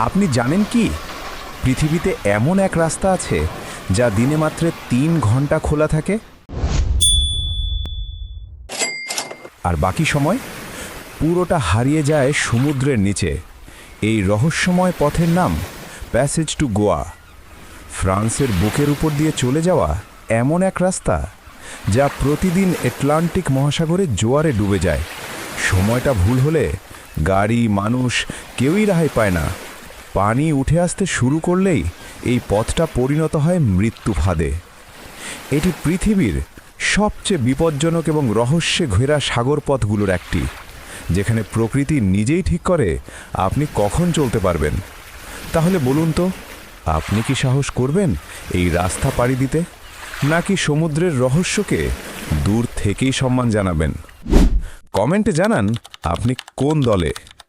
আপনি জানেন কি? পৃথিবীতে এমন এক রাস্তা আছে যা দিনে মাত্র তিন ঘণ্টা খোলা থাকে। আর বাকি সময় পুরোটা হারিয়ে যায় সমুদ্রের নিচে। এই রহস্যময় পথের নাম প্যাসেজ টু গোয়া ফ্রান্সের বুকের উপর দিয়ে চলে যাওয়া এমন এক রাস্তা যা প্রতিদিন আটলান্টিক মহাসাগরে জোয়ারে ডুবে যায়। সময়টা ভুল হলে গাড়ি, মানুষ কেউই রেহাই পায় না। পানি উঠে আসতে শুরু করলেই এই পথটা পরিণত হয় মৃত্যু ফাঁদে। এটি পৃথিবীর সবচেয়ে বিপজ্জনক এবং রহস্যে ঘেরা সাগর পথগুলোর একটি, যেখানে প্রকৃতি নিজেই ঠিক করে আপনি কখন চলতে পারবেন। তাহলে বলুন তো, আপনি কি সাহস করবেন এই রাস্তা পাড়ি দিতে? নাকি সমুদ্রের রহস্যকে দূর থেকেই সম্মান জানাবেন? কমেন্টে জানান আপনি কোন দলে